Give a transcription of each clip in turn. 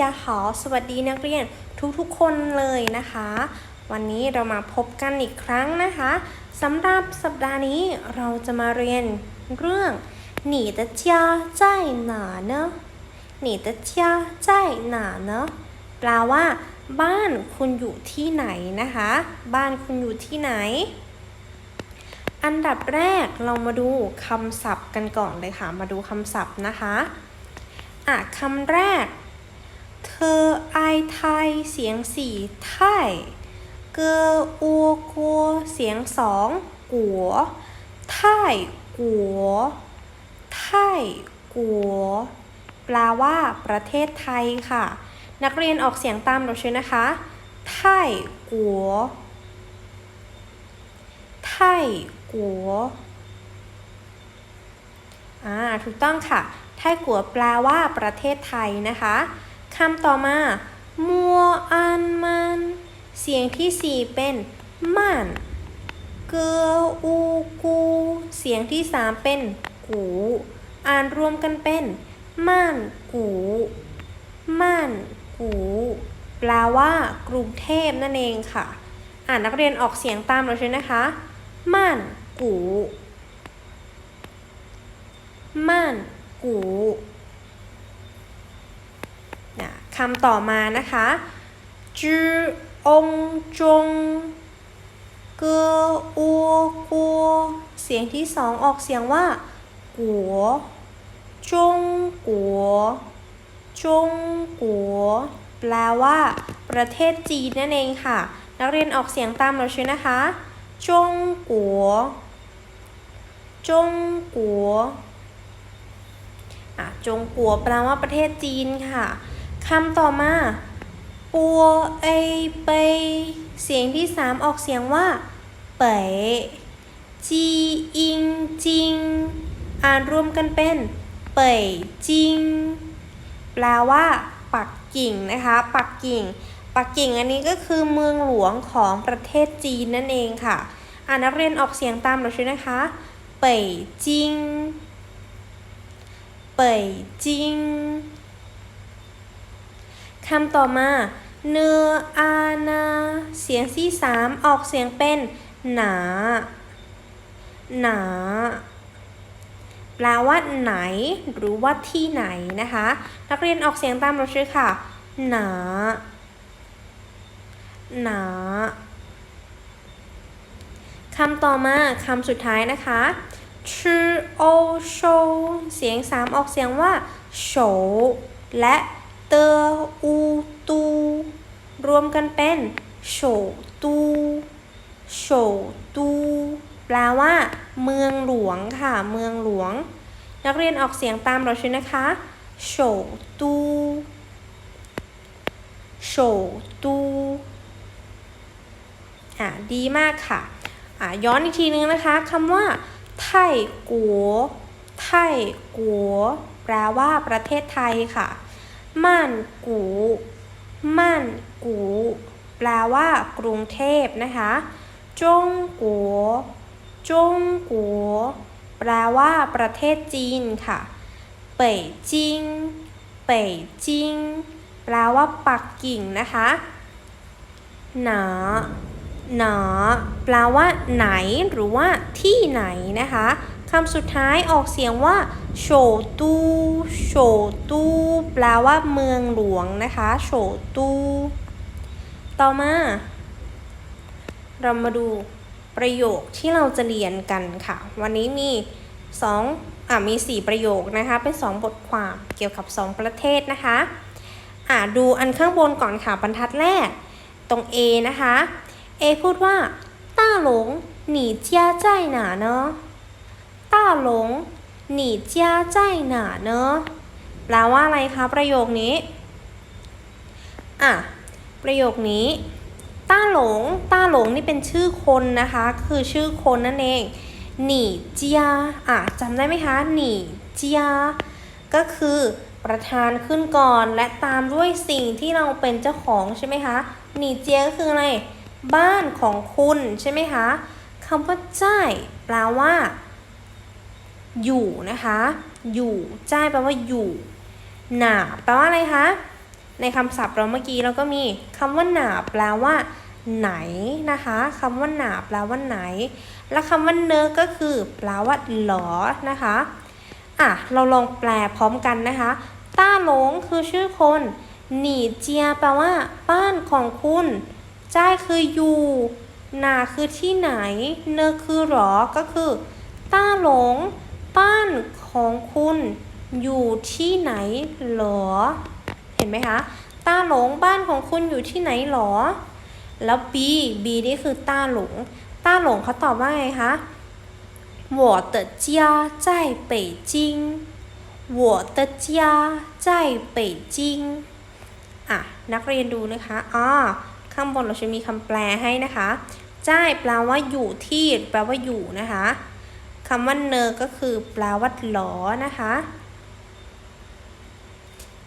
ยาหอสวัสดีนักเรียนทุกๆคนเลยนะคะ วันนี้เรามาพบกันอีกครั้งนะคะสำหรับสัปดาห์นี้เราจะมาเรียนเรื่อง你的家在哪呢你的家在哪呢แปลว่า บ้านคุณอยู่ที่ไหนนะคะ บ้านคุณอยู่ที่ไหน อันดับแรกเรามาดูคำศัพท์กันก่อนเลยค่ะ มาดูคำศัพท์นะคะอะคำแรก อไอไทยเสียงสี่ไทยเกออัวกัวเสียงสองกัวไทยกัวไทยกัวแปลว่าประเทศไทยค่ะ นักเรียนออกเสียงตามเราช่วยนะคะไทยกัวไทยกัวอ่าถูกต้องค่ะ ไทยกัวแปลว่าประเทศไทยนะคะ คำต่อมามัวอันมัน เสียงที่สี่เป็นมันเกออูกู เสียงที่สามเป็นกู อ่านรวมกันเป็นม่านกูม่านกูแปลว่ากรุงเทพนั่นเองค่ะ อ่านนักเรียนออกเสียงตามเราใช่นะคะม่านกูม่านกูำต่อมานะคะจือองจงเกออัวกัวเสียงที่สองออกเสียงว่ากัวจงกัวจงกัวแปลว่า ประเทศจีนนั่นเองค่ะ นักเรียนออกเสียงตามเราช่วยนะคะจงกัวจงกัวอะจงกัวแปลว่าประเทศจีนค่ะ คำต่อมา ปัวเอเปยเสียงที่สามออกเสียงว่า เป๋ยจีอิงจิง อ่านรวมกันเป็น เป๋ยจิง แปลว่า ปักกิ่งนะคะ ปักกิ่ง ปักกิ่งอันนี้ก็คือเมืองหลวงของประเทศจีนนั่นเองค่ะ อ่านนักเรียนออกเสียงตามเราช่วยนะคะ เป๋ยจิง เป๋ยจิง คำต่อมา เนื้ออานา เสียงที่สามออกเสียงเป็น หนา หนาแปลว่าไหน หรือว่าที่ไหนนะคะ นักเรียนออกเสียงตามเราชื่อค่ะ หนา หนาคำต่อมาคำสุดท้ายนะคะชื่อโอโชเสียงสามออกเสียงว่าโฉและ เตออูตู รวมกันเป็นโฉตูโฉตู แปลว่า เมืองหลวงค่ะ เมืองหลวง นักเรียนออกเสียงตามเราช่นะคะโฉตูโฉตูอะดีมากค่ะอะ ย้อนอีกทีนึงนะคะคำว่า ไทยกัว ไทยกัว แปลว่าประเทศไทยค่ะ ม่านกูม่านกูแปลว่ากรุงเทพนะคะจงกัวจงกัวแปลว่าประเทศจีนค่ะเป่ยจิงเป่ยจิงแปลว่าปักกิ่งนะคะหนาหนาแปลว่าไหนหรือว่าที่ไหนนะคะ คำสุดท้ายออกเสียงว่าโฉตูโฉตูแปลว่าเมืองหลวงนะคะโฉตูต่อมา เรามาดูประโยคที่เราจะเรียนกันค่ะ วันนี้มีสองอ่ามีสี่ประโยคนะคะ เป็นสองบทความเกี่ยวกับสองประเทศนะคะ อ่าดูอันข้างบนก่อนค่ะบรรทัดแรก ตรง A นะคะ A พูดว่าต้าหลงหนีเจ้าใจหนาเนาะ ต้าหลงหนีเจ้าใจหนาเนอแปลว่าอะไรคะประโยคนี้ อะ ประโยคนี้ ต้าหลง ต้าหลงนี่เป็นชื่อคนนะคะ คือชื่อคนนั่นเอง หนีเจียอะจำได้ไหมคะ หนีเจียก็คือประธานขึ้นก่อนและตามด้วยสิ่งที่เราเป็นเจ้าของใช่ไหมคะ หนีเจียก็คืออะไร บ้านของคุณใช่ไหมคะคำว่าใจแปลว่า อยู่นะคะ อยู่จ้ายแปลว่าอยู่ หนาแปลว่าอะไรคะ ในคำศัพท์เราเมื่อกี้เราก็มีคำว่าหนาแปลว่า ไหนนะคะคำว่าหนาแปลว่าไหน และคำว่าเนอก็คือแปลว่าหรอนะคะอะเราลองแปลพร้อมกันนะคะ ต้าหลงคือชื่อคน หนีเจียแปลว่า บ้านของคุณจ้ายคืออยู่หนาคือที่ไหน เนอคือหรอก็คือ ต้าหลง บ้านของคุณอยู่ที่ไหนหรอ เห็นไหมคะ ต้าหลงบ้านของคุณอยู่ที่ไหนหรอ แล้ว B B นี่คือต้าหลง ต้าหลงเขาตอบว่าไงคะ我的家在北京我的家在北京อ่ะ นักเรียนดูนะคะอ๋อข้างบนเราจะมีคำแปลให้นะคะจ้ายแปลว่าอยู่ที่ แปลว่าอยู่นะคะ คำว่าเนอก็คือแปลว่าหลอนะคะ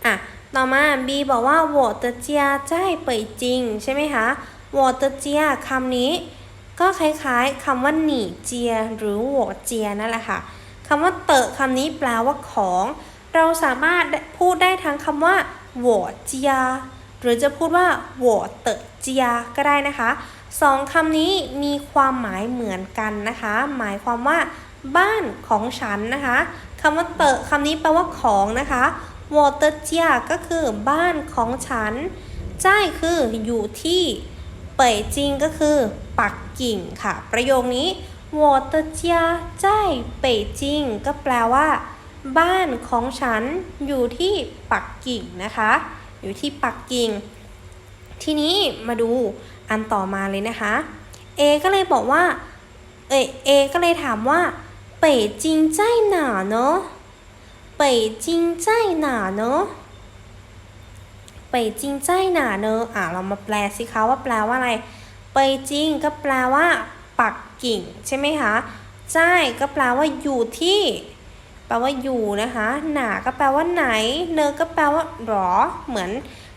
อ่ะ ต่อมา B บอกว่า我的家在北京ใช่ไหมคะ我的家คำนี้ ก็คล้ายๆคำว่าหนีเจีย หรือหัวเจียนั่นแหละค่ะคำว่าเตอะคำนี้แปลว่าของ เราสามารถพูดได้ทั้งคำว่าหัวเจีย หรือจะพูดว่าหัวเตอะเจียก็ได้นะคะสองคำนี้มีความหมายเหมือนกันนะคะ หมายความว่า บ้านของฉันนะคะคำว่าเตอคำนี้แปลว่าของนะคะวอเตอร์เจียก็คือบ้านของฉันจ้าคืออยู่ที่เป่ยจิงก็คือปักกิ่งค่ะ ประโยคนี้วอเตอร์เจียจ้าเป่ยจิงก็แปลว่า บ้านของฉันอยู่ที่ปักกิ่งนะคะ อยู่ที่ปักกิ่ง ทีนี้มาดูอันต่อมาเลยนะคะ เอก็เลยบอกว่าเอเอก็เลยถามว่า 北京在哪呢北京在哪呢ไปจิงใจหนาเนอะอ่ะเรามาแปลสิคะว่าแปลว่าอะไร ไปจิงก็แปลว่า ปักกิ่งใช่ไหมคะใจก็แปลว่าอยู่ที่ แปลว่าอยู่นะคะ หนาก็แปลว่าไหน เนอก็แปลว่าหรอ เหมือน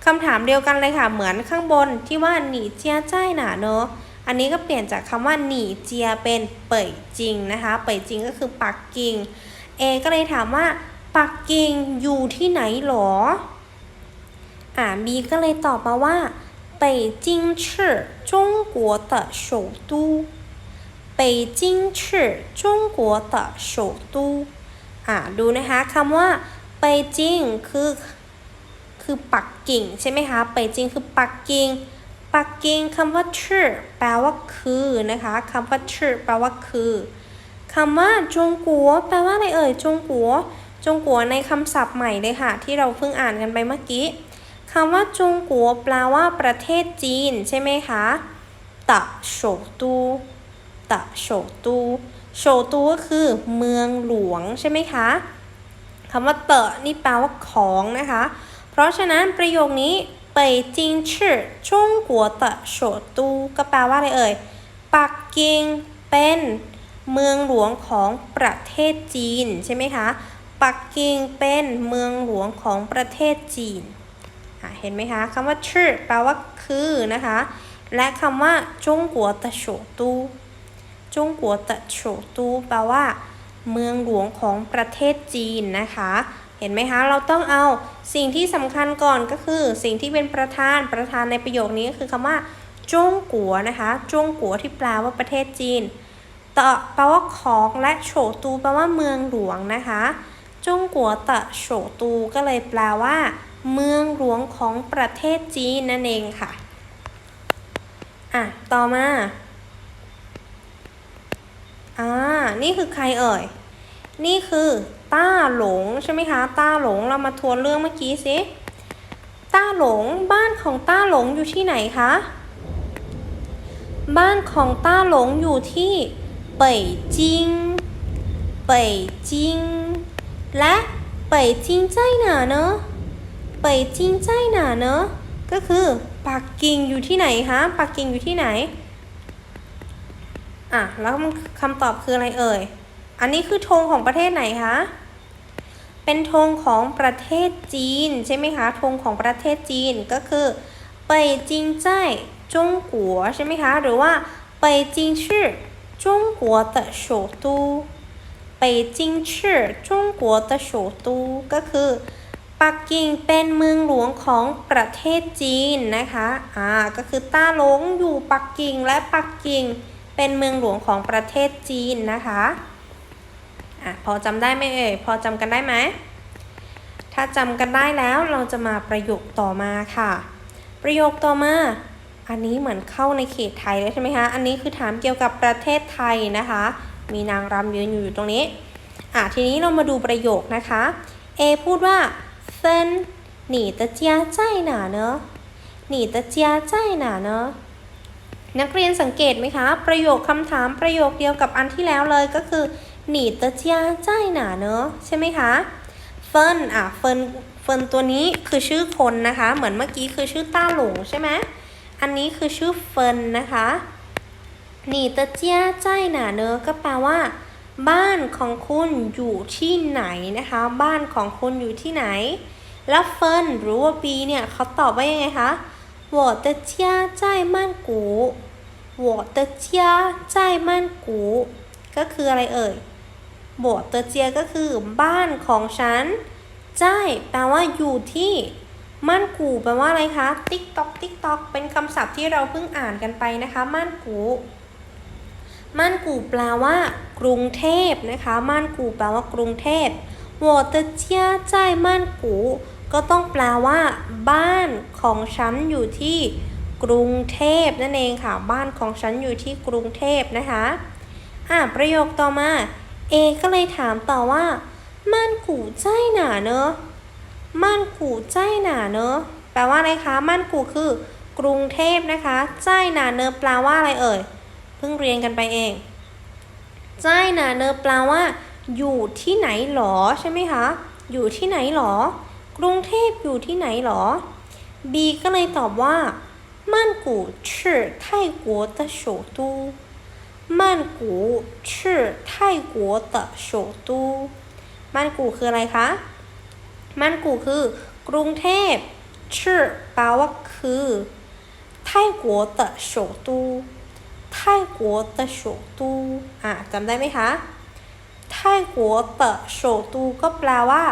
คำถามเดียวกันเลยค่ะ เหมือนข้างบนที่ว่าหนีเจียใจหนาเนอะ อันนี้ก็เปลี่ยนจากคำว่าหนีเจียเป็นเป่ยจิงนะคะ เป่ยจิงก็คือปักกิ่ง เอก็เลยถามว่า ปักกิ่งอยู่ที่ไหนหรอ อ่าบีก็เลยตอบมาว่า北京是中国的首都北京是中国的首都อ่าดูนะคะคำว่าไปจิงคือคือปักกิ่งใช่ไหมคะไปจิงคือปักกิ่ง ปักกิ่งคำว่าชื่อแปลว่าคือนะคะคำว่าชื่อแปลว่าคือคำว่าจงกัวแปลว่าอะไรเอ่ยจงกัวจงกัวในคำศัพท์ใหม่เลยค่ะ ที่เราเพิ่งอ่านกันไปเมื่อกี้คำว่าจงกัวแปลว่าประเทศจีนใช่ไหมคะตะโฉตูตะโฉตูโฉตูก็คือเมืองหลวงใช่ไหมคะคำว่าเตะนี่แปลว่าของนะคะ เพราะฉะนั้นประโยคนี้ 北京是中国的首都ก็แปลว่าอะไรเอ่ย ปักกิ่งเป็นเมืองหลวงของประเทศจีนใช่ไหมคะ ปักกิ่งเป็นเมืองหลวงของประเทศจีน เห็นไหมคะคำว่าชื่อแปลว่าคือนะคะ และคำว่าจงกัวตะโฉตูจงกัวตะโฉตูแปลว่า เมืองหลวงของประเทศจีนนะคะ เห็นไหมคะ เราต้องเอาสิ่งที่สำคัญก่อนก็คือ สิ่งที่เป็นประธานประธานในประโยคนี้ก็คือคำว่าจงกัวนะคะจงกัวที่แปลว่าประเทศจีนตะแปลว่าของและโฉตูแปลว่าเมืองหลวงนะคะจงกัวตะโฉตูก็เลยแปลว่า เมืองหลวงของประเทศจีนนั่นเองค่ะอะต่อมาอ่านี่คือใครเอ่ย นี่คือ ต้าหลงใช่ไหมคะ ต้าหลงเรามาทวนเรื่องเมื่อกี้สิต้าหลงบ้านของต้าหลงอยู่ที่ไหนคะบ้านของต้าหลงอยู่ที่เป่ยจิงเป่ยจิงและเป่ยจิงใจหนาเนอะเป่ยจิงใจหนาเนอะก็คือปักกิ่งอยู่ที่ไหนคะปักกิ่งอยู่ที่ไหนอะแล้วคำตอบคืออะไรเอ่ย อันนี้คือธงของประเทศไหนคะ เป็นธงของประเทศจีนใช่ไหมคะ ธงของประเทศจีนก็คือเป่ยจิงใจจงกัวใช่ไหมคะ หรือว่าเป่ยจิงชื่อ中国的首都北京是中国的首都ก็คือ ปักกิ่งเป็นเมืองหลวงของประเทศจีนนะคะอ่าก็คือต้าหลงอยู่ปักกิ่งและปักกิ่งเป็นเมืองหลวงของประเทศจีนนะคะ ่ะพอจำได้ไหมเอ่ยพอจำกันได้ไหมถ้าจำกันได้แล้วเราจะมาประโยคต่อมาค่ะ ประโยคต่อมา อันนี้เหมือนเข้าในเขตไทยแล้วใช่ไหมคะอันนี้คือถามเกี่ยวกับประเทศไทยนะคะ มีนางรำยืนอยู่ตรงนี้อะทีนี้เรามาดูประโยคนะคะเอพูดว่าเซนหนีตะเจียใจหนาเนอะหนีตะเจียใจหนาเนอะนักเรียนสังเกตไหมคะ ประโยคคำถามประโยคเดียวกับอันที่แล้วเลยก็คือ หนีตะเจียใจายหนาเนอะใช่ไหมคะเฟินอ่ะเฟินเฟินตัวนี้คือชื่อคนนะคะ เหมือนเมื่อกี้คือชื่อต้าหลงใช่ไหมอันนี้คือชื่อเฟินนะคะหนีตะเจียใจายหนาเนอะก็แปลว่า บ้านของคุณอยู่ที่ไหนนะคะ บ้านของคุณอยู่ที่ไหน แล้วเฟินหรือว่าบีเนี่ยเขาตอบว่ายังไงคะ我的家在曼谷我的家在曼谷ก็คืออะไรเอ่ย บวกเตอเจียก็คือบ้านของฉันใช่แปลว่าอยู่ที่ม่านกูแปลว่าอะไรคะ ติ๊กตอกติ๊กตอกเป็นคำศัพท์ที่เราเพิ่งอ่านกันไปนะคะม่านกูม่านกูแปลว่า กรุงเทพนะคะม่านกูแปลว่ากรุงเทพบวอเตอร์เจียใจม่านกู ก็ต้องแปลว่า บ้านของฉันอยู่ที่กรุงเทพนั่นเองค่ะ บ้านของฉันอยู่ที่กรุงเทพนะคะ อ่าประโยคต่อมา A ก็เลยถามต่อว่า ม่านกูใจหนาเนอะม่านกูใจหนาเนอะแปลว่าอะไรคะ ม่านกูคือ กรุงเทพนะคะใจหนาเนอะแปลว่าอะไรเอ่ย เพิ่งเรียนกันไปเอง ใจหนาเนอแปลว่า อยู่ที่ไหนหรอใช่ไหมคะ อยู่ที่ไหนหรอ กรุงเทพอยู่ที่ไหนหรอ B ก็เลยตอบว่า曼谷是泰国的首都 曼谷是泰国的首都曼谷คืออะไรคะ曼谷คือ กรุงเทพชื่อแปลว่าคือ泰国的首都泰国的首都อ่ะจำได้ไหมคะไทกัวเตะโฉตูก็แปลว่า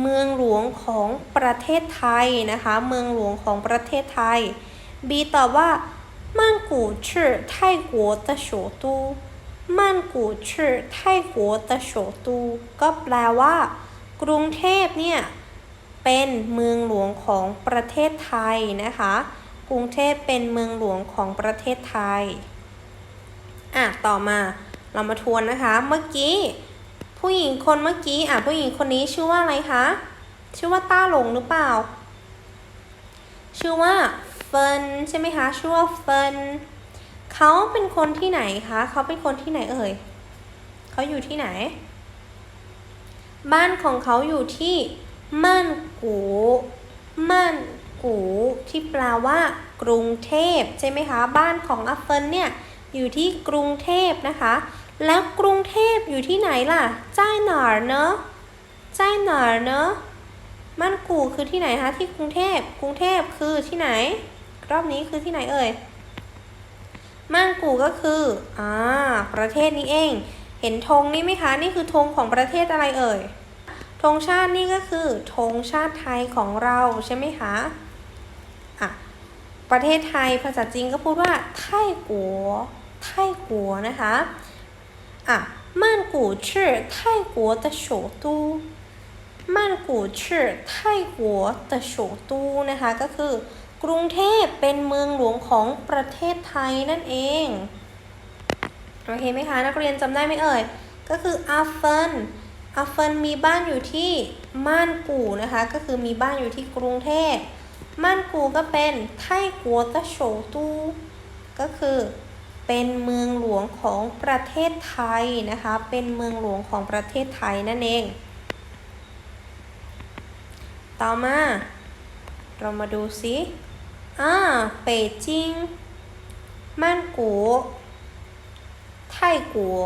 เมืองหลวงของประเทศไทยนะคะ เมืองหลวงของประเทศไทย บีตอบว่า 曼谷是泰国的首都曼谷是泰国的首都ก็แปลว่า กรุงเทพเนี่ย เป็นเมืองหลวงของประเทศไทยนะคะ กรุงเทพเป็นเมืองหลวงของประเทศไทย อ่ะ ต่อมาเรามาทวนนะคะ เมื่อกี้ ผู้หญิงคนเมื่อกี้ อ่ะ ผู้หญิงคนนี้ชื่อว่าอะไรคะ ชื่อว่าต้าหลงหรือเปล่า ชื่อว่าเ ฟินใช่ไหมคะชื่อว่าเฟินเขาเป็นคนที่ไหนคะเขาเป็นคนที่ไหนเอ่ยเขาอยู่ที่ไหน บ้านของเขาอยู่ที่ม่านกูม่านกูที่แปลว่ากรุงเทพใช่ไหมคะ บ้านของอัฟเฟินเนี่ยอยู่ที่กรุงเทพนะคะ แล้วกรุงเทพอยู่ที่ไหนล่ะใจหนาเนอะใจหนาเนอะม่านกูคือที่ไหนคะที่กรุงเทพกรุงเทพคือที่ไหน รอบนี้คือที่ไหนเอ่ยม่านกูก็คืออ่าประเทศนี้เอง เห็นธงนี่ไหมคะ นี่คือธงของประเทศอะไรเอ่ยธงชาตินี่ก็คือธงชาติไทยของเราใช่ไหมคะอ่ะประเทศไทยภาษาจีนก็พูดว่าไทกัวไทกัวนะคะอ่ะ曼谷是泰国的首都曼谷是泰国的首都นะคะก็คือ กรุงเทพเป็นเมืองหลวงของประเทศไทยนั่นเอง โอเคไหมคะ นักเรียนจำได้ไหมเอ่ย ก็คืออาเฟนอาเฟนมีบ้านอยู่ที่ม่านกู่นะคะ ก็คือมีบ้านอยู่ที่กรุงเทพม่านกู่ก็เป็นไทกัวตะโฉตูก็คือเป็นเมืองหลวงของประเทศไทยนะคะ เป็นเมืองหลวงของประเทศไทยนั่นเอง ต่อมาเรามาดูซิ อ่าเป่ยจิงกูไทกัว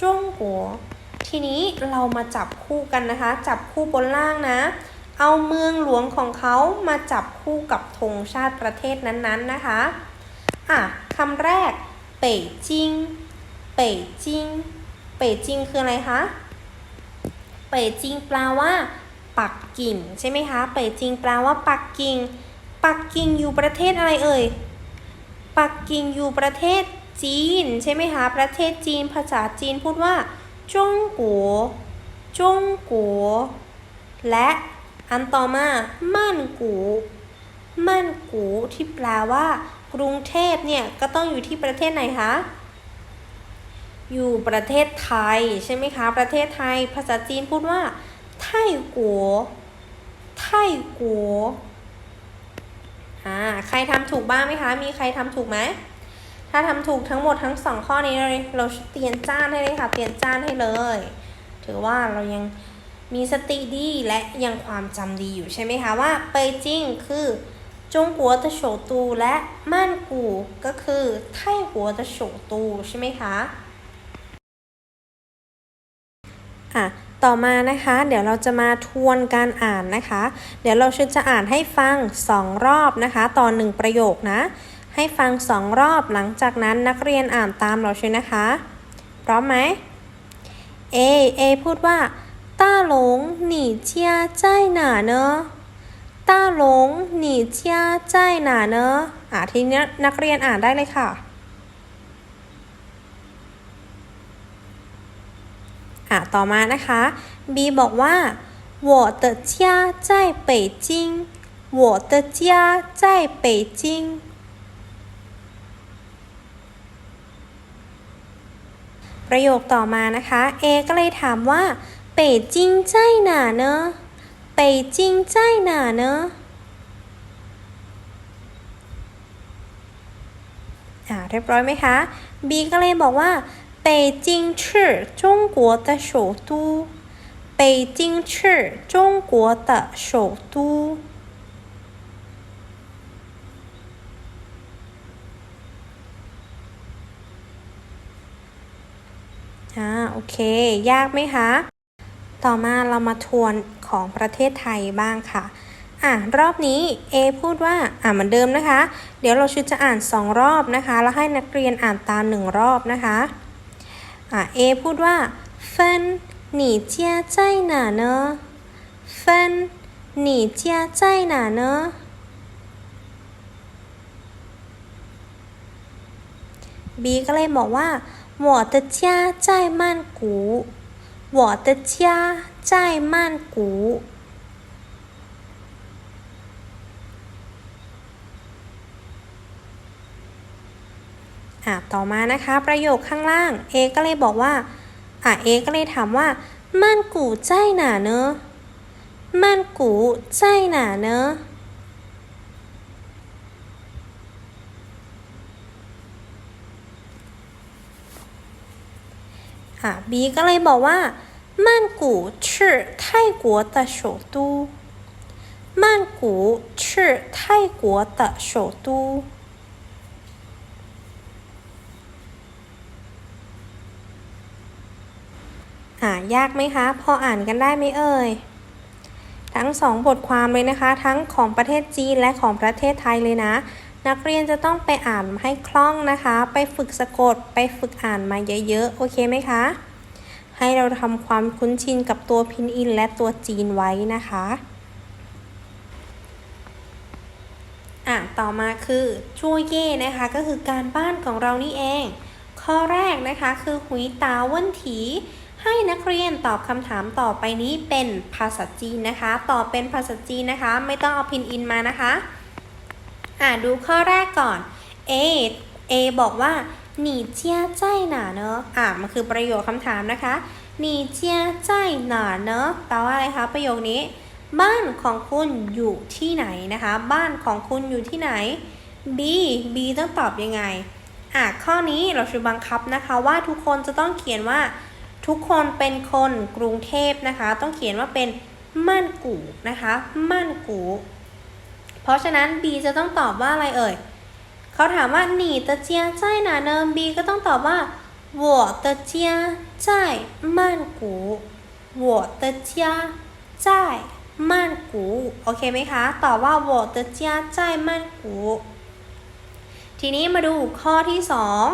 จงกัวทีนี้เรามาจับคู่กันนะคะ จับคู่บนล่างนะ เอาเมืองหลวงของเขามาจับคู่กับธงชาติประเทศนั้นๆนะคะ อะคำแรกเป่ยจิงเป่ยจิงเป่ยจิงคืออะไรคะเป่ยจิงแปลว่า ปักกิ่งใช่ไหมคะ เป่ยจิงแปลว่าปักกิ่ง ปักกิ่งอยู่ประเทศอะไรเอ่ย ปักกิ่งอยู่ประเทศจีนใช่ไหมคะ ประเทศจีนภาษาจีนพูดว่าจงกัวจงกัวและอันต่อมามั่นกูมั่นกูที่แปลว่า กรุงเทพเนี่ยก็ต้องอยู่ที่ประเทศไหนคะ อยู่ประเทศไทยใช่ไหมคะ ประเทศไทย ภาษาจีนพูดว่าไทกัวไทกัว อ่าใครทำถูกบ้างไหมคะ มีใครทำถูกไหม ถ้าทำถูกทั้งหมดทั้งสองข้อนี้เราเราเตียนจ้านให้เลยค่ะ เตียนจ้านให้เลย ถือว่าเรายังมีสติดีและยังความจำดีอยู่ใช่ไหมคะว่าเปยจิ้งคือจงหัวตะโฉตูและม่านกูก็คือไทหัวตะโฉตูใช่ไหมคะ ต่อมานะคะ เดี๋ยวเราจะมาทวนการอ่านนะคะ เดี๋ยวเราชุดจะอ่านให้ฟัง 2 รอบนะคะต่อ1ประโยคนะ ให้ฟัง 2 รอบหลังจากนั้นนักเรียนอ่านตามเราชุดนะคะ พร้อมไหมเอเอพูดว่าต้าหลงหนีเจียใจหนาเนอะตาหลงหนีเจียใจหนาเนอะอ่าทีนี้นักเรียนอ่านได้เลยค่ะ อ่ะ ต่อมานะคะ B บอกว่า我的家在北京我的家在北京ประโยคต่อมานะคะ A ก็เลยถามว่า北京在哪呢北京在哪呢อ่าเรียบร้อยไหมคะ B ก็เลยบอกว่า 北京是中国的首都北京是中国的首都อ่าโอเค ยากไหมคะ ต่อมาเรามาทวนของประเทศไทยบ้างค่ะ อ่ะ รอบนี้ A พูดว่า อ่ะเหมือนเดิมนะคะ เดี๋ยวเราชุดจะอ่านสองรอบนะคะ แล้วให้นักเรียนอ่านตามหนึ่งรอบนะคะ อ่ะ A พูดว่า芬你家在哪呢芬你家在哪呢 B ก็เลยบอกว่า我的家在曼谷我的家在曼谷 อ่ะต่อมานะคะ ประโยคข้างล่าง A ก็เลยบอกว่า อ่ะ A ก็เลยถามว่า曼谷在哪呢曼谷在哪呢อ่ะ B ก็เลยบอกว่า曼谷是泰国的首都曼谷是泰国的首都 อ่ายากไหมคะ พออ่านกันได้ไหมเอ่ย ทั้งสองบทความเลยนะคะ ทั้งของประเทศจีนและของประเทศไทยเลยนะ นักเรียนจะต้องไปอ่านให้คล่องนะคะ ไปฝึกสะกด ไปฝึกอ่านมาเยอะๆ โอเคไหมคะ ให้เราทำความคุ้นชินกับตัวพินอินและตัวจีนไว้นะคะอะต่อมาคือช่วยเย่นะคะ ก็คือการบ้านของเรานี่เอง ข้อแรกนะคะคือหุยตาวันถี ให้นักเรียนตอบคำถามต่อไปนี้เป็นภาษาจีนนะคะ ตอบเป็นภาษาจีนนะคะ ไม่ต้องเอาพินอินมานะคะ อะดูข้อแรกก่อน A A บอกว่าหนีเจียใจหนาเนอะอะมันคือประโยคคำถามนะคะหนีเจียใจหนาเนอะแปลว่าอะไรคะประโยคนี้ บ้านของคุณอยู่ที่ไหนนะคะ บ้านของคุณอยู่ที่ไหน B B ต้องตอบยังไงอะข้อนี้เราจะบังคับนะคะว่าทุกคนจะต้องเขียนว่า ทุกคนเป็นคนกรุงเทพนะคะ ต้องเขียนว่าเป็นม่านกูนะคะม่านกู เพราะฉะนั้น B จะต้องตอบว่าอะไรเอ่ย เขาถามว่าหนี的家在哪呢 B ก็ต้องตอบว่า我的家在曼谷我的家在曼谷โอเคไหมคะ ตอบว่า我的家在曼谷ทีนี้มาดูข้อที่สอง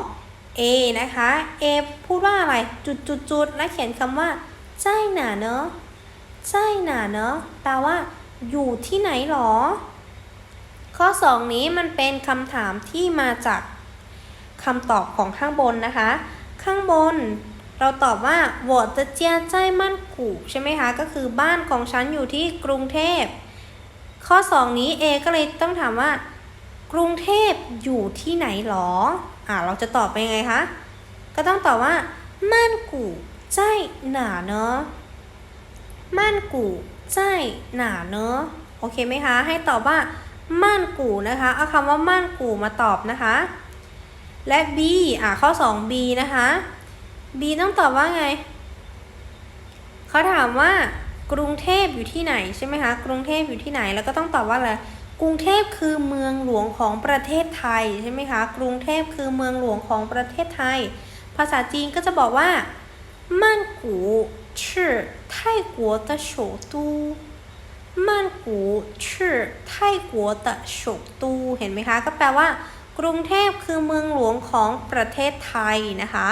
A นะคะ A พูดว่าอะไรจุดจุดจุดและเขียนคำว่าใจหนาเนอะใจหนาเนอะแปลว่าอยู่ที่ไหนหรอ ข้อ 2 นี้มันเป็นคำถามที่มาจากคำตอบของข้างบนนะคะ ข้างบน เราตอบว่าวอจะเจียใจมั่นกูใช่ไหมคะ ก็คือบ้านของฉันอยู่ที่กรุงเทพ ข้อ 2 นี้ A ก็เลยต้องถามว่า กรุงเทพอยู่ที่ไหนหรอ อ่าเราจะตอบไปยังไงคะ ก็ต้องตอบว่าม่านกูใจหนาเนอะม่านกูใจหนาเนอะโอเคไหมคะ ให้ตอบว่าม่านกูนะคะ เอาคำว่าม่านกูมาตอบนะคะ และ B อ่าข้อ 2 B นะคะ B ต้องตอบว่าไง เขาถามว่ากรุงเทพอยู่ที่ไหนใช่ไหมคะ กรุงเทพอยู่ที่ไหน แล้วก็ต้องตอบว่าอะไร กรุงเทพคือเมืองหลวงของประเทศไทยใช่ไหมคะ กรุงเทพคือเมืองหลวงของประเทศไทย ภาษาจีนก็จะบอกว่า曼谷是泰国的首都曼谷是泰国的首都เห็นไหมคะ ก็แปลว่า กรุงเทพคือเมืองหลวงของประเทศไทยนะคะ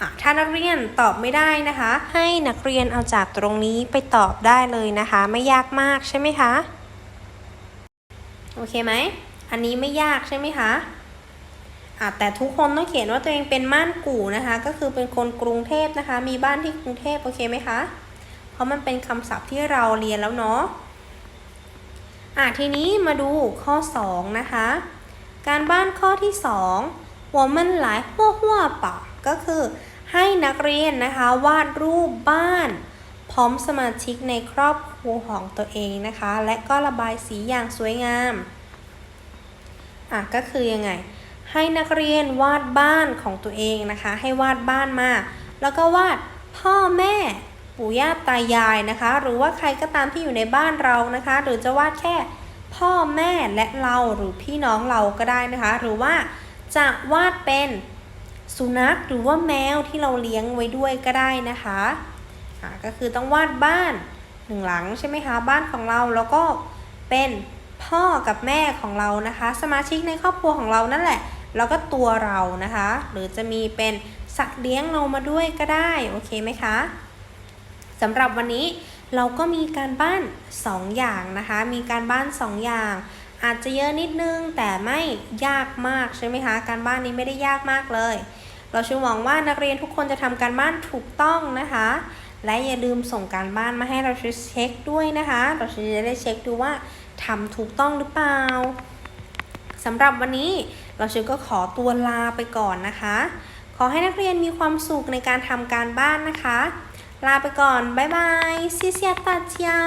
อ่ะถ้านักเรียนตอบไม่ได้นะคะ ให้นักเรียนเอาจากตรงนี้ไปตอบได้เลยนะคะ ไม่ยากมากใช่ไหมคะ โอเคไหม อันนี้ไม่ยากใช่ไหมคะแต่ทุกคนต้องเขียนว่าตัวเองเป็นม่านกู่นะคะ ก็คือเป็นคนกรุงเทพนะคะ มีบ้านที่กรุงเทพโอเคไหมคะ เพราะมันเป็นคำศัพท์ที่เราเรียนแล้วเนาะอะทีนี้มาดูข้อ 2 นะคะ การบ้านข้อที่2วอมันหลายหัวหัวปะก็คือให้นักเรียนนะคะ วาดรูปบ้าน พร้อมสมาชิกในครอบครัวของตัวเองนะคะ และก็ระบายสีอย่างสวยงาม อะก็คือยังไง ให้นักเรียนวาดบ้านของตัวเองนะคะ ให้วาดบ้านมา แล้วก็วาดพ่อแม่ปู่ย่าตายายนะคะ หรือว่าใครก็ตามที่อยู่ในบ้านเรานะคะ หรือจะวาดแค่พ่อแม่และเราหรือพี่น้องเราก็ได้นะคะ หรือว่าจะวาดเป็นสุนัขหรือว่าแมวที่เราเลี้ยงไว้ด้วยก็ได้นะคะ อะก็คือต้องวาดบ้านหนึ่งหลังใช่ไหมคะบ้านของเราแล้วก็เป็นพ่อกับแม่ของเรานะคะ สมาชิกในครอบครัวของเรานั่นแหละ แล้วก็ตัวเรานะคะ หรือจะมีเป็นสัตว์เลี้ยงเรามาด้วยก็ได้โอเคไหมคะสำหรับวันนี้เราก็มีการบ้าน 2 อย่างนะคะ มีการบ้าน 2 อย่าง อาจจะเยอะนิดนึงแต่ไม่ยากมากใช่ไหมคะ การบ้านนี้ไม่ได้ยากมากเลย เราชื่อหวังว่านักเรียนทุกคนจะทำการบ้านถูกต้องนะคะ และอย่าลืมส่งการบ้านมาให้เราช่วยเช็คด้วยนะคะ เราจะได้เช็คดูว่าทำถูกต้องหรือเปล่าสำหรับวันนี้เราชื่อก็ขอตัวลาไปก่อนนะคะ ขอให้นักเรียนมีความสุขในการทำการบ้านนะคะ ลาไปก่อน บ๊ายบายซิเซียตาจา